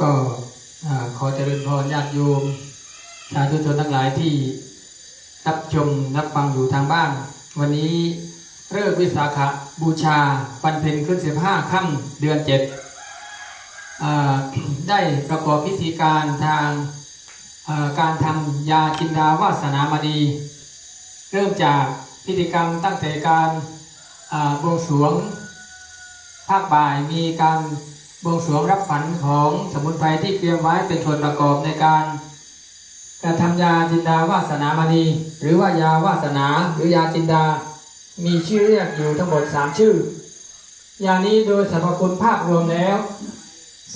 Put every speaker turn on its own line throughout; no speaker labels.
ก็ขอเจริญพรญาติโยมสาธุชนทั้งหลายที่รับชมรับฟังอยู่ทางบ้าน วันนี้เริ่วิสาขบูชาวันเพ็ญขึ้นสิบห้าค่ำเดือนเจ็ดได้ประกอบพิธีการทางการทำยาจินดาวาสนามณี เริ่มจากพิธีกรรมตั้งแต่การบวงสรวง ภาคบ่ายมีการบวงสรวงรับฝันของสมุนไพรที่เตรียมไว้เป็นส่วนประกอบในการการทำยาจินดาวาสนามณี หรือว่ายาวาสนาหรือยาจินดา มีชื่อเรียกอยู่ทั้งหมด 3 ชื่อ ยานี้โดยสรรพคุณภาพรวมแล้ว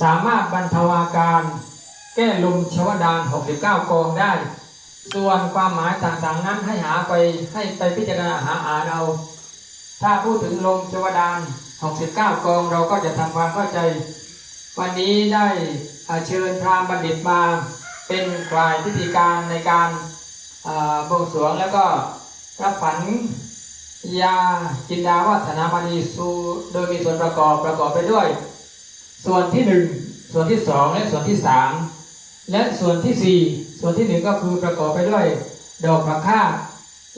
สามารถบรรเทาอาการ แก้ลมชวดาน 69 กองได้ ส่วนความหมายต่างๆนั้นให้หาไปให้ไปพิจารณาหาอ่านเอา ถ้าพูดถึงลมชวดาน 69 กองเราก็จะทำความเข้าใจ วันนี้ได้เชิญพราหมณ์บัณฑิตมาเป็นฝ่ายพิธีการในการบวงสรวงแล้วก็รับฝันยาจินดาวาสนามณีสูโดยมีส่วนประกอบประกอบไปด้วย ส่วนที่หนึ่งส่วนที่สองและส่วนที่สามและส่วนที่สี่ส่วนที่หนึ่งก็คือประกอบไปด้วย ดอกผักข้า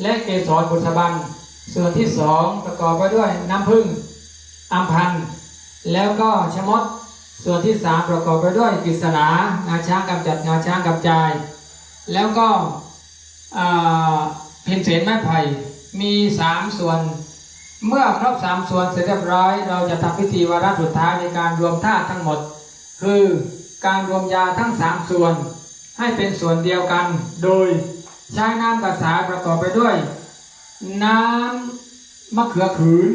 และเกสรบุษบันส่วนที่สองประกอบไปด้วยน้ำผึ้ง อัมพันธ์แล้วก็ชะมดส่วนที่สามประกอบไปด้วยกฤษณางาช้างกำจัดงาช้างกำจาย แล้วก็เพนเสนไม้ไผ่มีสามส่วน เมื่อครบสามส่วนเสร็จเรียบร้อย เราจะทำพิธีวาระสุดท้ายในการรวมธาตุทั้งหมด คือการรวมยาทั้งสามส่วน ให้เป็นส่วนเดียวกัน โดยใช้น้ำกระสาประกอบไปด้วย น้ำมะเขือขืน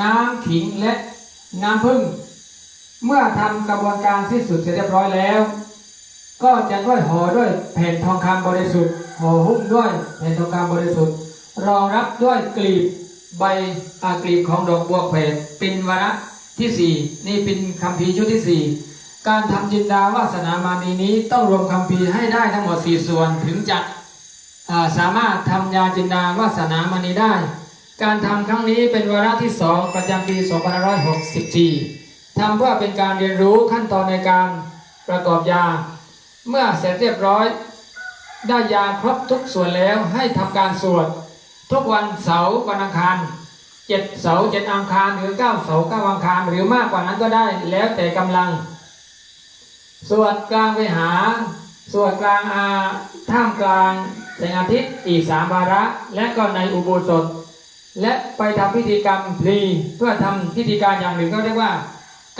น้ำขิงและน้ำผึ้งเมื่อทำกระบวนการสิ้นสุดเสร็จเรียบร้อยแล้ว ก็จะด้วยห่อด้วยแผ่นทองคำบริสุทธิ์ห่อหุ้มด้วยแผ่นทองคำบริสุทธิ์ รองรับด้วยกลีบใบอากลีบของดอกบัวแขวนเป็นวาระที่สี่นี่เป็นคำพีชุดที่สี่การทำจินดาวาสนามานีนี้ต้องรวมคำพีให้ได้ทั้งหมดสี่ส่วนถึงจะสามารถทำยาจินดาวาสนามณีได้ การทำครั้งนี้เป็นวาระที่สองประจำปี 2564ทำเพื่อเป็นการเรียนรู้ขั้นตอนในการประกอบยา เมื่อเสร็จเรียบร้อย ได้ยาครบทุกส่วนแล้วให้ทำการสวด ทุกวันเสาร์วันอังคารเจ็ดเสาร์เจ็ดอังคารหรือเก้าเสาร์เก้าอังคารหรือมากกว่านั้นก็ได้แล้วแต่กำลัง สวดกลางไปหา สวดกลางอาท่ามกลางแสงอาทิตย์อีกสามวาระ และก็ในอุโบสถ และไปทำพิธีกรรมพลีเพื่อทำพิธีการอย่างหนึ่งก็เรียกว่า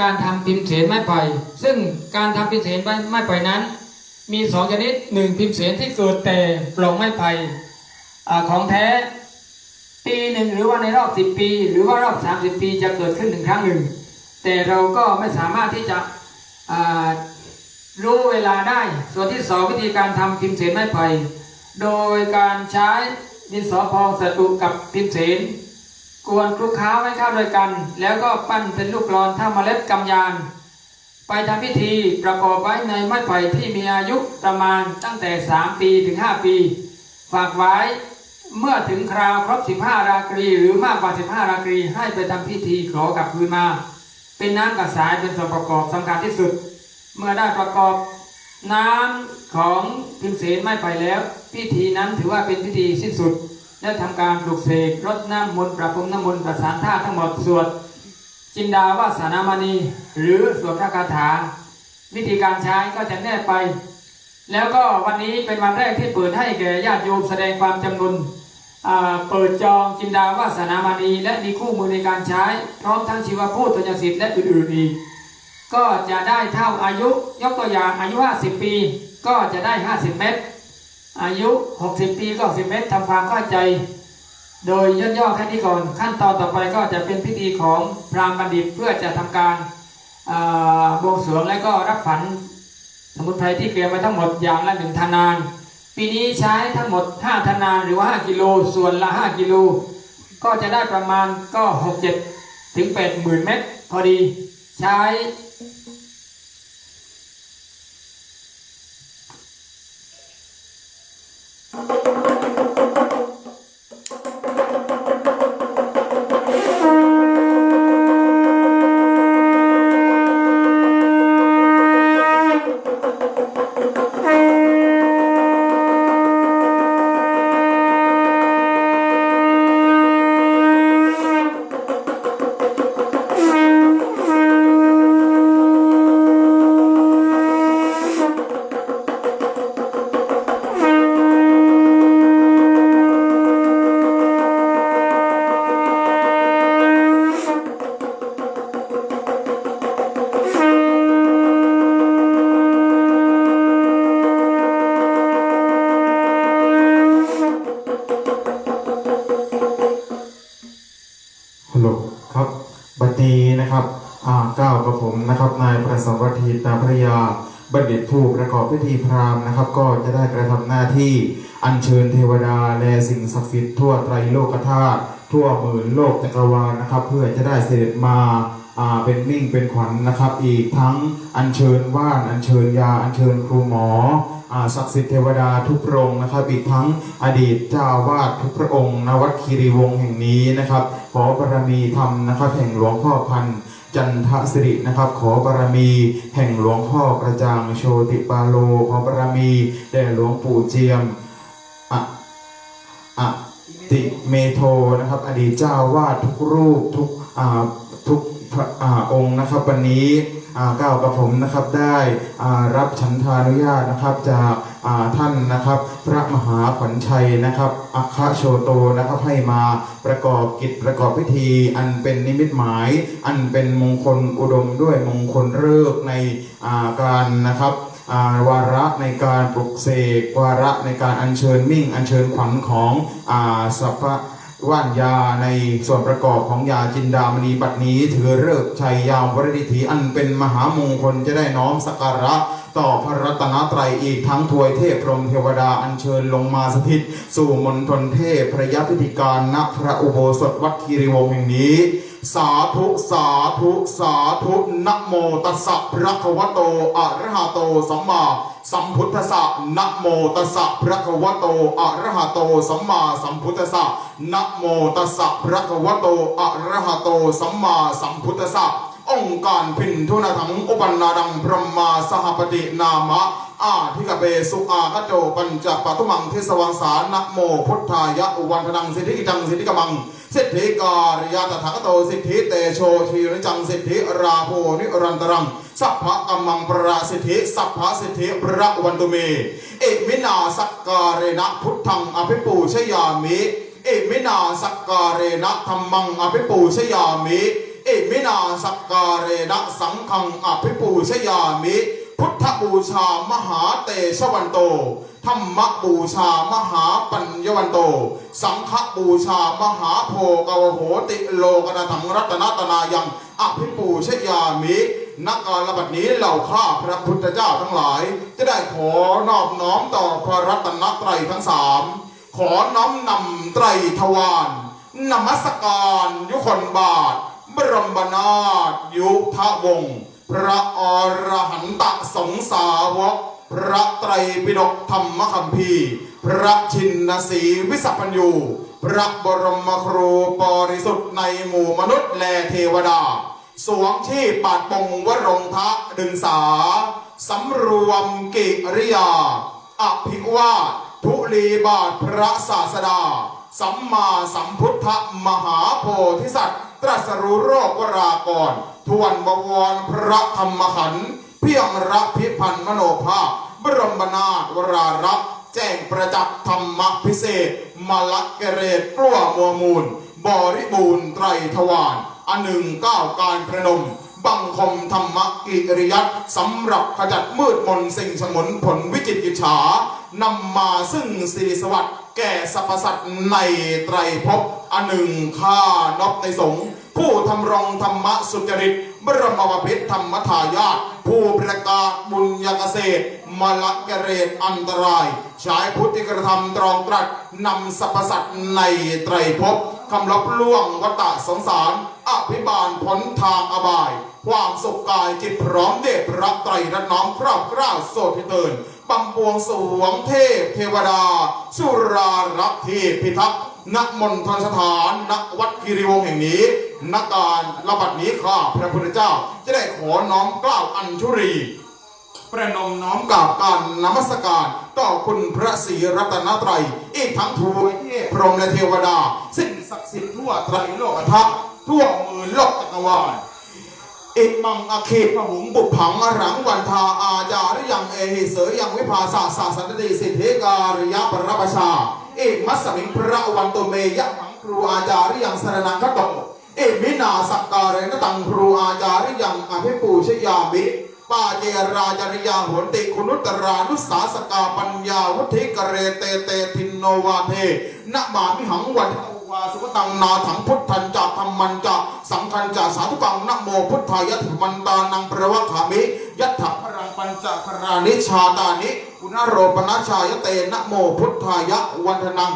การทำพิมพ์เสนไม้ไผ่ซึ่งการทำพิมพ์เสนไม้ไผ่นั้น มีสองชนิดหนึ่งพิมพ์เสนที่เกิดแต่ปลองไม้ไผ่ของแท้ปีหนึ่งหรือว่าในรอบสิบปี หรือว่ารอบสามสิบปีจะเกิดขึ้นหนึ่งครั้งหนึ่ง แต่เราก็ไม่สามารถที่จะรู้เวลาได้ ส่วนที่สองวิธีการทำพิมพ์เสนไม้ไผ่โดยการใช้ ดินสอพองสตุกับพิมเสนกวนคลุกค้าไว้เข้าด้วยกัน แล้วก็ปั้นเป็นลูกกลอนถ้าเมล็ดกำยาน ไปทำพิธีประกอบไว้ในไม้ไผ่ที่มีอายุประมาณตั้งแต่ 3 ปีถึง 5 ปี ฝากไว้เมื่อถึงคราวครบ 15 ราตรี หรือมากกว่า 15 ราตรีให้ไปทำพิธีขอกับคืนมา เป็นน้ำกระสายเป็นส่วนประกอบสำคัญที่สุด เมื่อได้ประกอบน้ำของพิมเสนไม่ไปแล้ว พิธีนั้นถือว่าเป็นพิธีสิ้นสุด และทำการปลุกเสกรดน้ำมนต์ประพรมน้ำมนต์ประสานท่าทั้งหมดสวดจินดาวาสนามณี หรือสวดพระคาถา วิธีการใช้ก็จะแน่ไป แล้วก็วันนี้เป็นวันแรกที่เปิดให้แก่ญาติโยมแสดงความจำนนเปิดจองจินดาวาสนามณี และมีคู่มือในการใช้ พร้อมทั้งชีวพูดตัญสิทธิ์และอื่นๆอีกก็จะได้เท่าอายุยกตัวอย่างอายุ 50 ปี ก็จะได้ 50 เมตร อายุ 60 ปีก็10เมตรทำความเข้าใจ โดยย่อๆแค่นี้ก่อน ขั้นตอนต่อไปก็จะเป็นพิธีของพรามบัณฑิตเพื่อจะทำการบวงสรวงและก็รับฝันสมุนไพรที่เตรียมไว้ทั้งหมดอย่างละหนึ่งธนาน ปีนี้ใช้ทั้งหมด 5 ธนานหรือว่า 5 กิโลส่วนละ 5 กิโลก็จะได้ประมาณก็ 6-7 ถึง8หมื่นเม็ดพอดีใช้
สวัติตาภระยาบัณฑิตผู้ประกอบพิธีพราหมณ์นะครับ ก็จะได้กระทำหน้าที่อัญเชิญเทวดาและสิ่งศักดิ์สิทธิ์ทั่วไตรโลกธาตุทั่วหมื่นโลกจักรวาลนะครับ เพื่อจะได้เสด็จมาเป็นมิ่งเป็นขวัญนะครับ อีกทั้งอัญเชิญว่านอัญเชิญยาอัญเชิญครูหมอศักดิ์สิทธิ์เทวดาทุกพระองค์นะครับ อีกทั้งอดีตเจ้าวาสทุกพระองค์ณวัดคีรีวงศ์แห่งนี้นะครับ ขอบารมีธรรมนะครับแห่งหลวงพ่อพันธ์ จันทสิรินะครับ ขอบารมี แห่งหลวงพ่อกระจ่างโชติปาโล ขอบารมีแด่หลวงปู่เจียมอะอะติเมโทนะครับ อดีตเจ้าวาสทุกรูปทุกอ่าทุกพระอองค์นะครับวันนี้อ่าก้าวกับผมนะครับได้อ่ารับฉันทานุญาตนะครับจาก ท่านนะครับ พระมหาขวัญชัยนะครับอัคคโชโตนะครับให้มาประกอบกิจประกอบพิธี อันเป็นนิมิตหมาย อันเป็นมงคลอุดมด้วยมงคลเลิกในาการนะครับาวาระในการปลุกเสกวาระในการอัญเชิญมิ่ง อัญเชิญขวัญของอสัพพะว่านยาในส่วนประกอบของยาจินดามณีบัดนี้ ถือเลิกชัยยาววรดิถีอันเป็นมหามงคลจะได้น้อมสักการะ ต่อพระรัตนตรัยอีกทั้งถวยเทพพรหมเทวดาอัญเชิญลงมาสถิต สู่มณฑลเทพพระยพิธีการณพระอุโบสถวัดคีรีวงศ์แห่งนี้ สาธุสาธุสาธุนะโมตัสสะพระควโตอะระหะโตสัมมาสัมพุทธัสสะนะโมตัสสะพระคะวะโตอะระหะโตสัมมาสัมพุทธัสสะนะโมตัสสะพระคะวะโตอะระหะโตสัมมาสัมพุทธัสสะ องค์การพินทุนถังอุปนาดังพรหมาสหปฏินามะ อาทิกเบสุอากโจปัญจปทุมังเทสวังสารนะโมพุทธายะอุวันพนังสิทธิกิจังสิทธิกมังสิทธิการยาตถาคโตสิทธิเตโชทีริจังสิทธิราโพนิรันตรังสัพพะกัมมังประสิทธิสัพพะสิทธิพระวันตุเม เอกมินาสักการเรนะพุทธังอภิปูชยามิ เอกมินาสักการเรนะธรรมังอภิปูชยามิ อมินาสักการเรนะสังฆังอภิปูชยามิ พุทธบูชามหาเตชะวันโตธรรมบูชามหาปัญญวันโต สังฆบูชามหาโพกวโหติโลกนาถังรัตนตนายังอภิปูชยามินักการระบัดนี้เหล่าข้าพระพุทธเจ้าทั้งหลาย จะได้ขอนอบน้อมต่อพระรัตนตรัยทั้งสามขอน้อมนำไตรทวารนมัสการยุคนบาท บรมนาถยุทธวงศ์พระอรหันตสงสาวก พระไตรปิฎกธรรมคัมภีร์ พระชินสีวิสัพพัญญู พระบรมครูปริสุทธิ์ในหมู่มนุษย์และเทวดา สวมชีพปาดปงวรงทะดึงสา สำรวมกิริยา อภิวาททุลีบาทพระศาสดา สัมมาสัมพุทธมหาโพธิสัตว์ ตรัสรู้โรควรากร ทวนบวรพระธรรมขันธ์เพียงระพิพันธ์มโนภาพ บรมนาถวรารักษ์แจ้งประจักษ์ธรรมพิเศษมลักเกเรตกลัวมัวมูล บริบูรณ์ไตรทวารอันหนึ่งก้าวการประนม บังคมธรรมกิริยัตสำหรับขจัดมืดมนสิ่งสมุนผลวิจิตรกิจฉานำมาซึ่งสิริสวัสดิ์ แก่สรรพสัตว์ในไตรภพอันหนึ่งข้านอบในสงฆ์ผู้ทำรงธรรมะสุจริตบรมวพิษธรรมทายาทผู้ประกาศบุญยเกษตรมละกเรตอันตรายใช้พุทธิกระทำตรองตรัสนำสรรพสัตว์ในไตรภพคำลบล่วงวัฏสงสาร อภิบาลพ้นทางอบาย ความสุขกายจิตพร้อมเดชพระไตรรัตน้อมครอบกล้าวโสดพิเทิน บำบวงสวงเทพเทวดา สุรารักษ์เทพพิทักษ์ณมณฑลสถานณวัดกิริวงศ์แห่งนี้ณการระบัดนี้ข้าพระพุทธเจ้า จะได้ขอน้อมกล้าวอัญชุรีประนมน้อมกราบการนมัสการ ต่อคุณพระศรีรัตนตรัย อีกทั้งทวยเทพพรหมและเทวดา สิ่งศักดิ์สิทธิ์ทั่วไตรโลกธาตุทั่วมือโลกจักรวาล อิมังอาคีพหุงบุพผังอรังวันทาอาจาริยังเอหิเสยยังวิภาสาสาสันติสิทธิการยะปรปชา เอมัสมิงพระวันโตเมยะหังครูอาจาริยังสรนังคโตเอมินาสักการะนตังครูอาจาริยังอภิปูชยามิปาเจราจริยาหนติคุนุตรานุสาสกาปัญญาวุธิกเรเตเตทินโนวาเทนะมามิหังวันาสุกตังนาถังพุทธันจะธรรมันจะธายะถิมันตานังประวัคขามิยัตถะพรังปัญจครานิชาตานิกุณโรปนาชายเตนะโมพุทธายะวันทนัง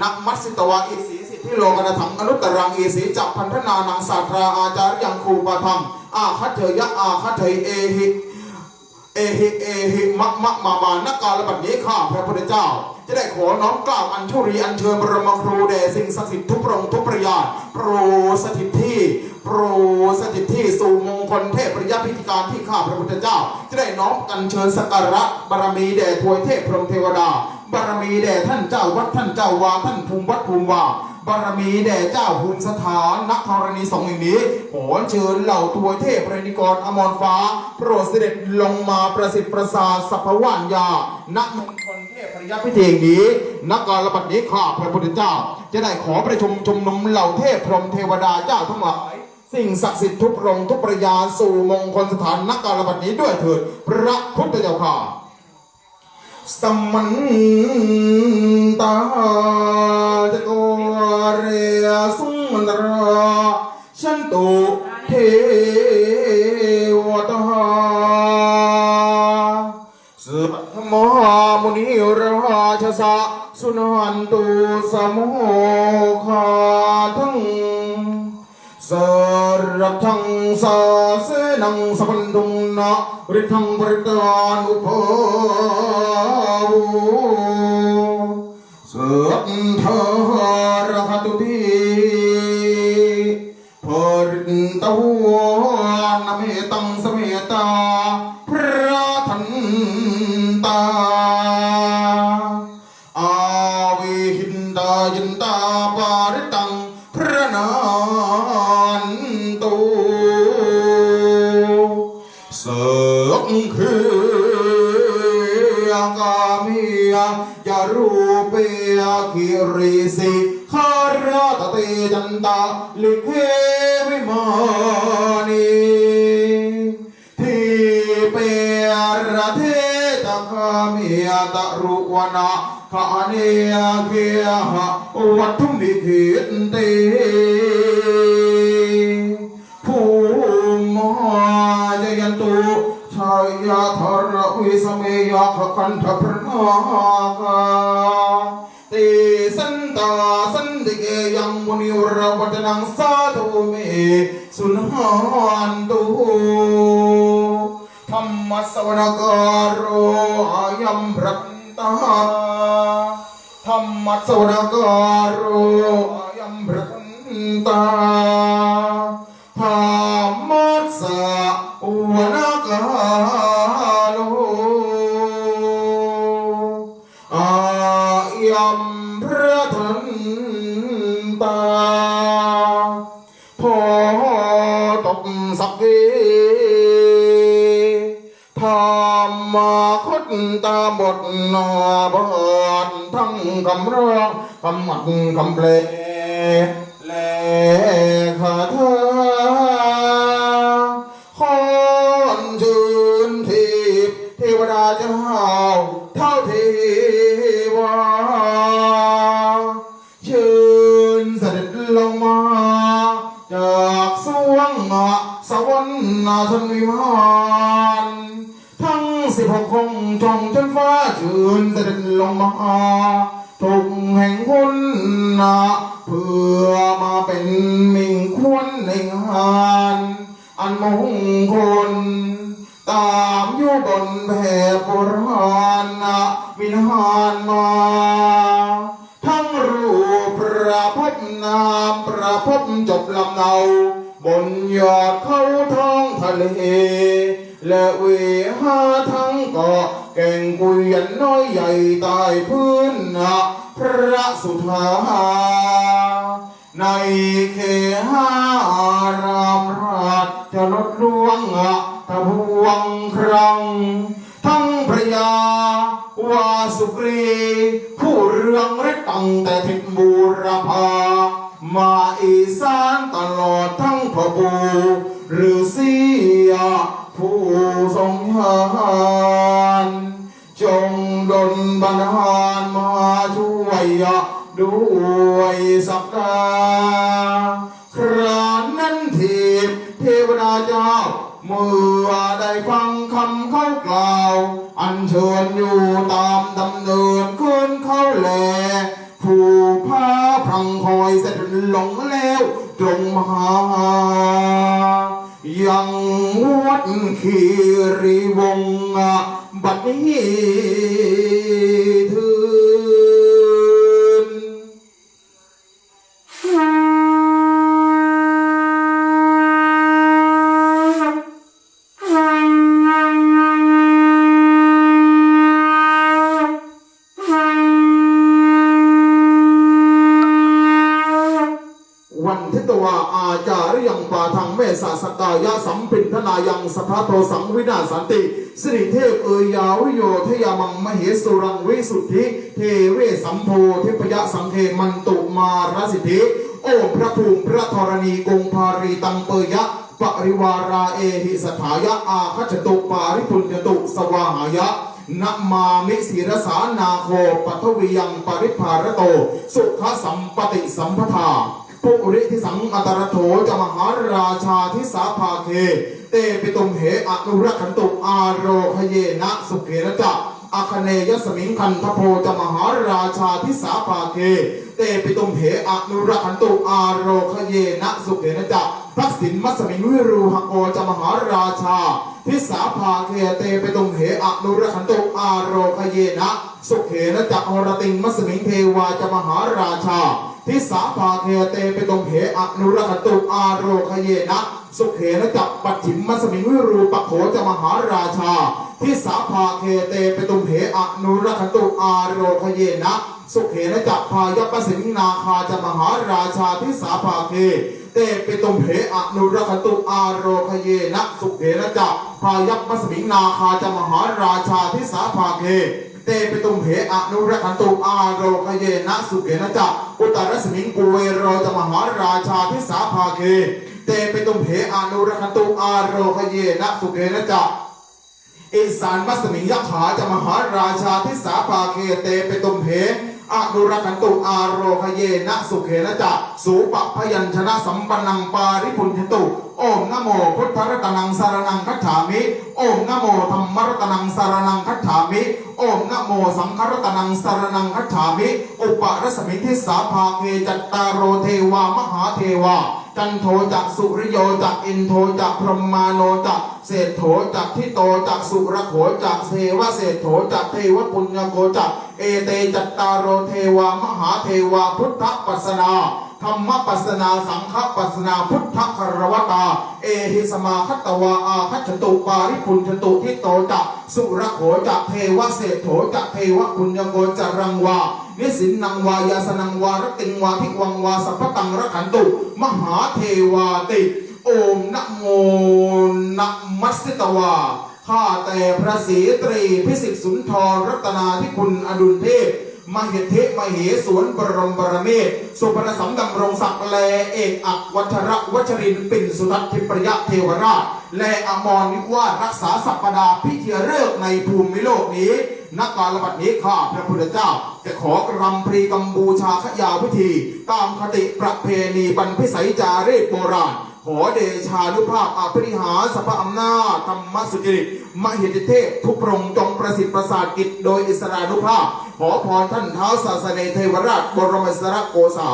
นักมัสสิตวะอิสีสิทธิโลกนาถังอนุตตรังอิสีจักพันธนานังสาธราอาจารยังคูปะทังอาคัตเถยะอาคัตเถยเอหิเอหิเอหิมะมะมามานักการละบัดนี้ข้าพระพุทธเจ้า จะได้ขอน้อมกล่าวอัญชุรีอัญเชิญบรมครูแด่สิ่งศักดิ์สิทธิ์ทุกพระองค์ทุกประยาโปรสถิตที่โปรสถิตที่สู่มงคลเทพปริยพิธีการที่ข้าพระพุทธเจ้า จะได้น้อมกันเชิญสักการะบารมีแด่ทวยเทพพรหมเทวดา บารมีแด่ท่านเจ้าวัดท่านเจ้าวาท่านภูมิวัดภูมิวา บารมีแด่เจ้าภูมิสถานนักธรณีสงฆ์แห่งนี้ขอเชิญเหล่าทวเทพรนิกรอมรฟ้า โปรดเสด็จลงมาประสิทธิ์ประสาสัพพวานยาณมงคลเทพพระยาพิธีแห่งนี้นักการระบัดนี้ข้าพระพุทธเจ้า จะได้ขอประชุมชมนุมเหล่าเทพพรหมเทวดาเจ้าทั้งหลายสิ่งศักดิ์สิทธิ์ทุกรองทุกประยาสู่มงคลสถานนักการบัดนี้ด้วยเถิด พระพุทธเจ้าค่ะสมันตา ชสะสุนหันตุสมโหคาทังสรัทังสาเสนังสัพันธุงนะริทังปริตานุภาวุสัทารหตุติปริตตวานเมตังสเมตา ออากามิยยารูเปียคิริสิคาราตเตจันตาลิเควิมานีทีเประเทตคามียตะรุวนาคาเนียเกียหะวัตถุมิขิตเต ยาธรวิสเมยาขคันธพรนาคาติสันตาสันติเกยังมุนิวรวัตนังสาธุเมสุนหันตุธรรมสวนการโรอายัมพระตาธรรมสวนการโรอายัมพระตา นาบททั้งคำร้องคำหมัดคำเพลงและคาถาขอนชื่นทิพย์เทวดาเจ้าเท่าเทวาเชิญเสด็จลงมา จากสวงสวรรค์นาชนวิมานทั้งสิบหกคงจง จนฟ้าเชิญเสด็จลงมาทุกแห่งคนนะเพื่อมาเป็นมิ่งควรในงานอันมงคลตามอยู่บนแผ่โบราณนะวินหานมา ทั้งรูปประพบนามประพบจบลำเนา บนยอดเขาท้องทะเล และเวหาทั้งเกาะ แก่งกุยนน้อยใหญ่ใต้พื้นนะพระสุธาในเขหารามราชจะลดลวงอะทะพวงครัง ทั้งพระยาวาสุกรี ผู้เรืองฤทธิ์ตั้งแต่ทิศบูรพามาอีสานตลอดทั้งพระบูหรือเสียผู้ทรงยา ด้วยสักกาครานั้นทีเทวดาเจ้า เมื่อได้ฟังคำเขากล่าว อันเชิญอยู่ตามดำเนินขึ้นเขาแลผู้พาพรังคอยเสด็จหลงแล้วตรงมาหายังวัดคีรีวงศ์บัดนี้ ยังปาทังเมสาสกายะสัมปินทนายังสภาโตสังวินาศสันติสิริเทพเอยยาวิโยทยามังมเหสุรังวิสุทธิ เทเวสัมโพเทพยะสังเคมันตุมารสิทธิ โอ้พระภูมิพระธรณีกงพารีตังเปยะปริวาราเอหิสถายะอาคัจตุปาริปุญญตุสวาหายะนมามิสีรสานาโคปัทวียังปริภารโต สุขสัมปติสัมปทา ปุริทิสังอัตรโถจะมหาราชาทิสาภาเค เตปิตุมเหอนุรักขันตุอาโรคเยนะสุเขนะจะอาคเนยสมิงคันทโพจะมหาราชาทิสาภาเค เตปิตุมเหอนุรักขันตุอาโรคเยนะสุเขนะจะทักษิณมัสมิงวิรูหโกจะมหาราชาทิสาภาเคเตปิตุมเหอนุรักขันตุอาโรคเยนะ สุเขนะจะอรติงมัสมิงเทวาจะมหาราชา ทิสาภาเคเตไปตรงเหอนุรักตุอาโรคเยนะ สุเขนะจับปัจฉิมมัสมิงวิรูปโขจะมหาราชาทิสาภาเคเตไปตรงเหอนุรักตุอาโรคเยนะสุเขนะจับพายัปสิงนาคาจะมหาราชาทิสาภาเคเตไปตรงเหอนุรักตุอาโรคเยนะสุเขนะจับพายัปสมิงนาคาจะมหาราชาทิสาภาเค เตปิตุมเหอนุรักันตุอาโรคเยนะสุเกนะจะอุตรสมิงกุเวโรจมหาราชาทิสาภาเค เตปิตุมเหอนุรักันตุอาโรคเยนะสุเกนะจะอิสานมัสมิงยักขาจมหาราชาทิสาภาเคเตปิตุมเห อนุรักันตุอาโรคเยนะสุเขนะจะสูปะพยัญชนะสัมปันังปาริพุนทตุโอมนโมพุทธรัตนังสารนังคัจฉามิโอมนโมธรรมรัตนังสารนังคัจฉามิโอมนโมสังฆรัตนังสารนังคัจฉามิ อุปรสมิทิสาภาเกจัตตารโรเทวามหาเทวา จันโทจักสุริโยจักอินโทจักพรหมาโนจักเศรษโถจักทิโตจักสุรโขจักเทวะเศรษโถจักเทวปุญญโกจักเอเตจัตตารโรเทวามหาเทวาพุทธปัสนา ธรรมปัสนาสังฆปัสนาพุทธคารวตา เอหิสมาคตตวาอาคัจตุปาริพุนจตุทิโตจักสุรโขจักเทวเศรษโถจักเทวปุญญโกจรังวานิสินนังวายาสนังวารติงวาภิวังวาสัพพตังระขันตุ มหาเทวาติ โอมนะโมนะมัสสิตวาข้าแต่พระศรีตรีพิสิทธิสุนทรรัตนาธิคุณอดุลเทพ มหิทมเหสวนบรมบรเมศสุพรสัมดำรงศักดิ์แลเอกอักวัชระวัชรินปิ่นสุทัศทิปรยะเทวราช และอมรนิวาสรักษาสัปดาพิธีฤกษ์ในภูมิโลกนี้นักการระบัดนี้ข้าพระพุทธเจ้า จะขอกรำพรีกำบูชาขยาวพิธี ตามคติประเพณีบรรพิสัยจารีตโบราณ ขอเดชานุภาพอภิริหารสัพพอำนาจธรรมสุจริตมหิทธิเทพทุกพระองค์จงประสิทธิ์ประสาทกิจโดยอิสรานุภาพ ขอพรท่านเท้าศาสนเทวราชบรมสรโกษา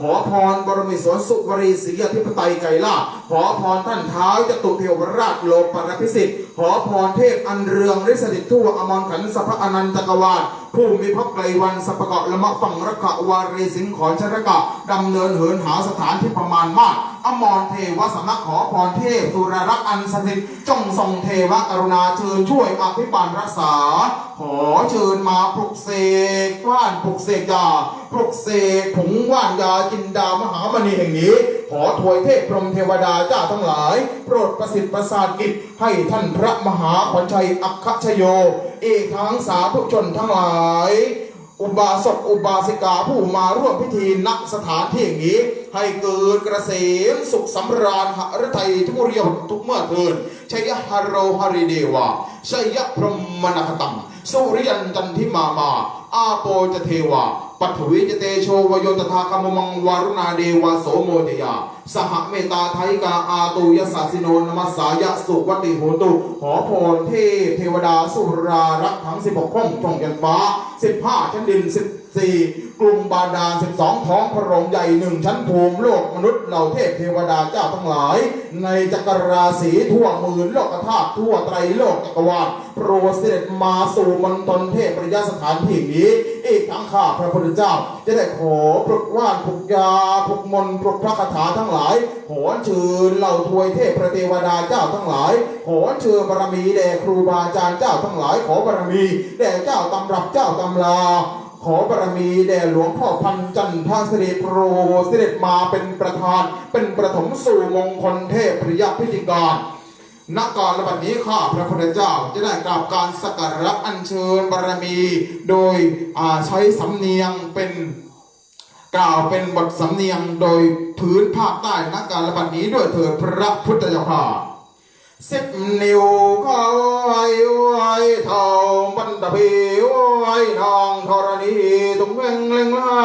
ขอพรบรมิสวนสุวรีศรีอธิปไตยไกรล่าขอพรท่านเท้าจตุเทวราชโลปรพิสิทธิ์ ขอพรเทพอันเรืองฤทธิ์ทั่วอมรขันสัพพอนันตกวาลผู้มีพระไกรวันสัพพเกาะละมะฝั่งรักะวารีสิงขอนชรกะดำเนินเหินหาสถานที่ประมาณมาก อมรเทวสำนักขอพรเทพสุรรักษ์อันสถิตจงทรงเทวกรุณาเชิญช่วยอภิบาลรักษา ขอเชิญมาปลุกเสกว่านปลุกเสกยาปลุกเสกผงว่านยาจินดามหามณีแห่งนี้ ขอถวยเทพพรหมเทวดาเจ้าทั้งหลาย โปรดประสิทธิ์ประสาทกิจให้ท่านพระมหาขวัญชัยอัคคชโยอีกทั้งสาธุชนทั้งหลาย อุบาสกอุบาสิกาผู้มาร่วมพิธีณสถานที่อย่างนี้ ให้เกิดกระเสมสุขสำราญหฤทัยทุกเรียบทุกเมื่อเทินชัยฮารโรหริเดวาชัยพรหมนาคตังสุริยันจันทิมามา อาโปจเทวา ปัทวีจเตโชวโยตถาคมมังวารุณาเดวาโสโมเทยา สหเมตตาไทยกาอาตุยสัสิโนนมัสสายะสุวัติโหตุ หอพรเทพเทวดาสุรารักทั้งสิบหกห้องช่องยันฟ้าสิบห้าชั้นดินสิบสี่ กรุงบาดาลสิบสองท้องพระโรงใหญ่หนึ่งชั้นภูมิโลกมนุษย์เหล่าเทพเทวดาเจ้าทั้งหลาย ในจักรราศีทั่วหมื่นโลกธาตุทั่วไตรโลกจักรวาลโปรดเสด็จมาสู่มณฑลเทพประยาสถานที่นี้อีกทั้งข้าพระพุทธเจ้า จะได้ขอปลุกว่านปลุกยาปลุกมนปลุกพระคาถาทั้งหลายขอเชิญเหล่าทวยเทพพระเทวดาเจ้าทั้งหลายขอเชิญบารมีแด่ครูบาอาจารย์เจ้าทั้งหลายขอบารมีแด่เจ้าตำรับเจ้าตำลา ขอบารมีแด่หลวงพ่อพันจันทสิริโปรเสด็จมาเป็นประธาน เป็นประถมสู่มงคลเทพปริยพิธีการณการระบัดนี้ข้าพระพุทธเจ้าจะได้กราบการสักการะอัญเชิญบารมี โดยใช้สำเนียงเป็นกล่าวเป็นบทสำเนียงโดยพื้นภาคใต้ณการระบัดนี้ด้วยเถิดพระพุทธเจ้าค่ะ สิบนิ้วเขาไว้ไว้เท่าบันตะพีไว้นองธรณีตุงเวงเล็งลา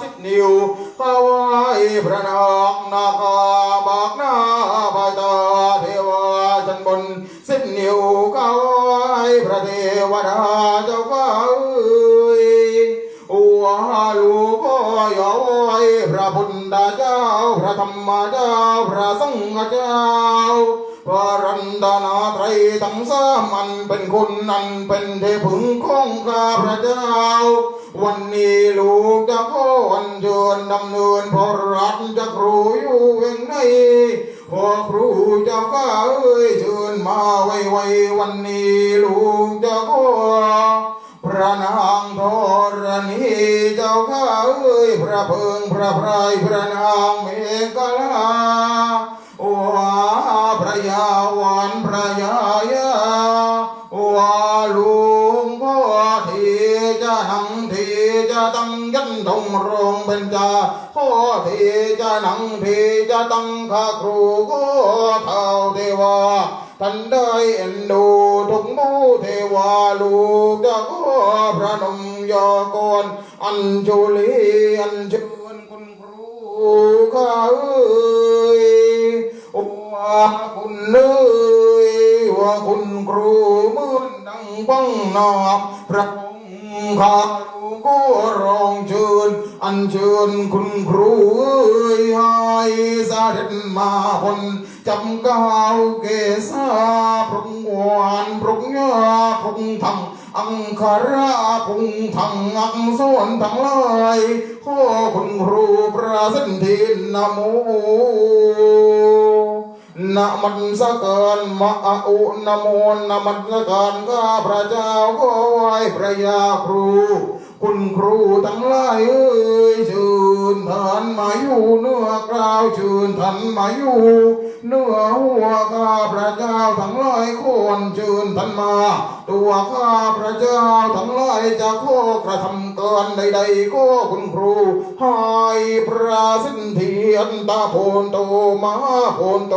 สิบนิ้วเขาไว้พระนองนาคาบากนาภายตาเทวาจันบนสิบนิ้วเขาไว้พระเทวดาเจ้าก้าเอ้ย ว่าลูกก็ยอไว้พระพุทธเจ้า พระธรรมเจ้า พระสังฆเจ้า พระรันตนาไตรทั้งสา มันเป็นคนนั้นเป็นเทพึงของข้าพระเจ้า วันนี้ลูกจะขอวันเชิญดำเนินพระรัตจะครูอยู่เวงในพอครูเจ้าข้าเอ้ยเชิญมาไว้ไว้วันนี้ลูกจะขอพระนางธรณีเจ้าข้าเอ้ยพระเพิงพระไพรพระนางเมฆลาว้า พระยาวันพระยายาว่าลุงพ่อทีจะหังทีจะตั้งยันทงรงเป็นจาพ่อทีจะหนังทีจะตั้งข้าครูก็เท่าเทวาท่านได้เอ็นดูทุกมูเทวาลูกจะขอพระนมยอกรอัญชุลีอัญเชิญคุณครูข้าเอ้ย คุณเอ้ยว่าคุณครูเมือนดังบังนาบพระองค์ข้าลูกก็ร้องเชิญ อัญเชิญคุณครูเอ้ยให้เสด็จมาพนจำก้าวเกษาพรุงหวานพรุงยาพรุงทางอังคาราพรุงทางอักษรทั้งลายขอคุณครูประสิทธินโม นะมันสการมะอุนะโมนนะมันสการข้าพระเจ้าก็ไหวพระยาครู คุณครูทั้งหลายเอ้ยเชิญท่านมาอยู่เนื้อกล่าวเชิญท่านมาอยู่ เนื้อหัวข้าพระเจ้าทั้งหลายคนชื่นทันมา ตัวข้าพระเจ้าทั้งหลายจะโคกระทำเกินใดๆก็คุณครูให้พระสินเทียนตาโพนโตมหาโพนโต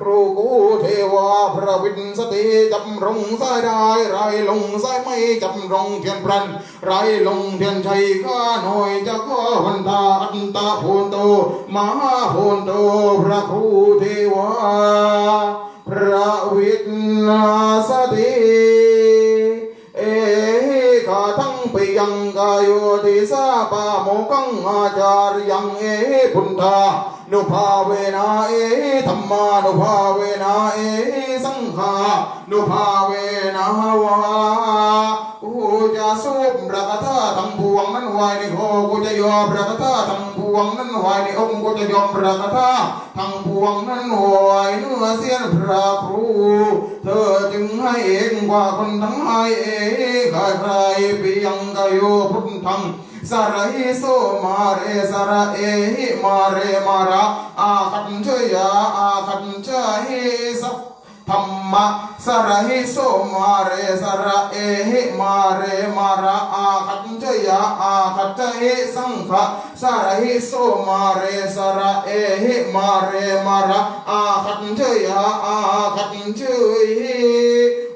ครูกูเทวาพระวินสติจำรงสายได้ไรลงสายไม่จำรงเทียนพรันไรลงเทียนชัยข้าหน่อยจะขอวันตาอันตาโพนโตมหาโพนโตพระครูเทวาพระวินาสติเอข้าทั้งไปยังกายโยติสาปาโมกังอาจารยังเอพุทธา นุภาเวนะเอธรรมานุภาเวนะเอสังฆานุภาเวนะวากูจะสูบประกาศทั้งพวงนั้นไว้ในโคกูจะยอมประกาศทั้งพวงนั้นไว้ในองค์กูจะยอมประกาศทั้งพวงนั้นไว้เนื้อเสียนพระครูเธอจึงให้เองว่าคนทั้งหลายเองใครใครเพียงกายโยพุทธัง สระหิโสมาเรสระเอหิมาเรมาระอาคันเชยาอาคัน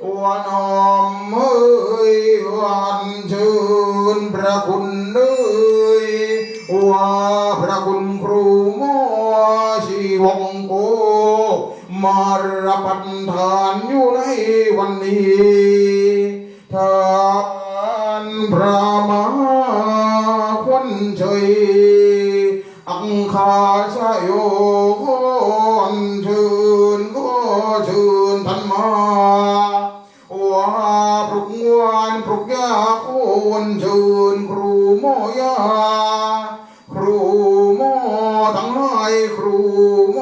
วันหอมเอ้ยวันชื่นพระคุณเอยว่าพระคุณครูหมอชีวงโกมารับปทานอยู่ในวันนี้ท่านพระมาควันชัยอังคาชโยคนชื่นก็ชื่นท่านมา นเชิญครูโมยา ครูโมทั้งหลายครูโม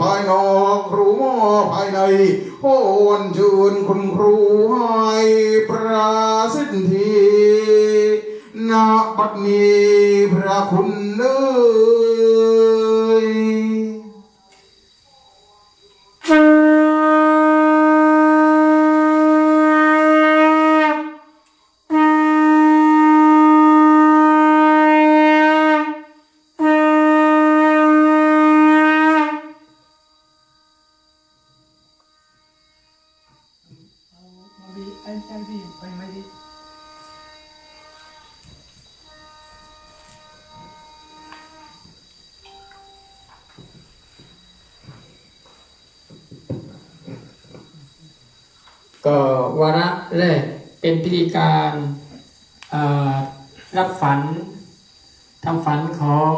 ภายนอกครูโมภายในโอนเชิญคุณครูให้ประสิทธิณบัดนี้พระคุณเนื้
อ พิธีการรับฝันทำฝันของ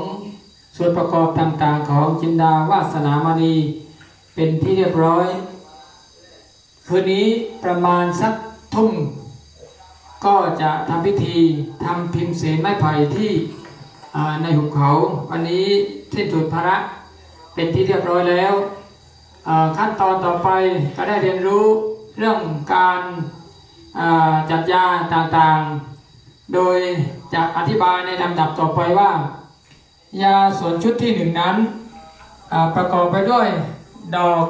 ส่วนประกอบต่างๆของจินดาวาสนามณีเป็นที่เรียบร้อย คืนนี้ประมาณสักทุ่มก็จะทำพิธีทำพิมพ์เสนไม้ไผ่ที่ในหุบเขาวันนี้สิ้นสุดภาระเป็นที่เรียบร้อยแล้ว ขั้นตอนต่อไปก็ได้เรียนรู้เรื่องการ จัดยาต่างๆ โดยจะอธิบายในลำดับต่อไปว่า ยาส่วนชุดที่หนึ่งนั้นประกอบไปด้วยดอก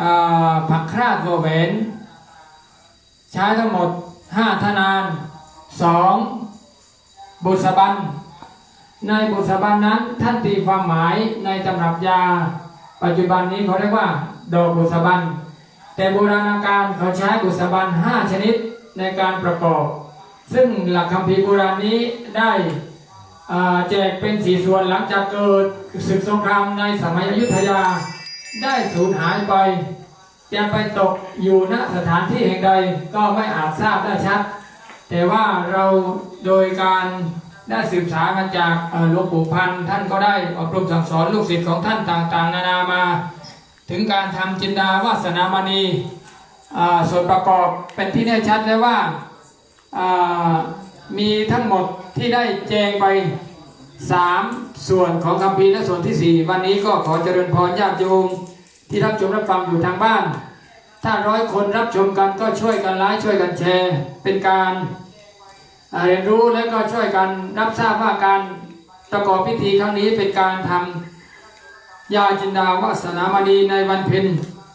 อผักคราดวอแหวนใช้ทั้งหมด 5 ทนาน 2 บุษบัน ในบุษบันนั้นท่านตีความหมายในตำรับยา ปัจจุบันนี้เขาเรียกว่า ดอกบุษบัน แต่โบราณการเขาใช้บุษบัน5ชนิดในการประกอบ ซึ่งหลักคำพีโบราณนี้ได้แจกเป็นสีส่วนหลังจากเกิดศึกสงครามในสมัยอยุธยา ได้สูญหายไปจะไปตกอยู่ณสถานที่แห่งใดก็ไม่อาจทราบได้ชัด แต่ว่าเราโดยการได้สืบสารมาจากหลวงปู่พันธ์ท่านก็ได้อบรมสั่งสอนลูกศิษย์ของท่านต่างๆ นานามา ถึงการทำจินดาวาสนามณีส่วนประกอบเป็นที่แน่ชัดแล้วว่ามีทั้งหมดที่ได้แจงไปสามส่วนของคำพีและส่วนที่สี่วันนี้ก็ขอเจริญพรญาติโยมที่รับชมรับฟังอยู่ทางบ้าน ถ้าร้อยคนรับชมกันก็ช่วยกันไลค์ช่วยกันแชร์ เป็นการเรียนรู้และก็ช่วยกันรับทราบว่าการประกอบพิธีครั้งนี้เป็นการทำ ยาจินดาวาสนามณีในวันเพ็ญ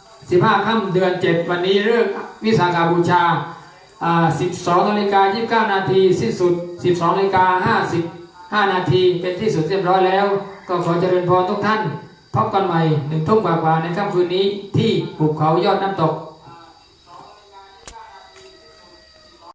15ค่ำเดือน 7 วันนี้เลิกษ์วิสาขาบูชาอ่า12นาฬิกา29 นาทีสิ้นสุด 12นาฬิกา55 นาทีเป็นที่สุดเรียบร้อยแล้ว ก็ขอเจริญพรทุกท่าน พบกันใหม่หนึ่งทุ่มกว่าๆในค่ำคืนนี้ที่ภูเขายอดน้ำตก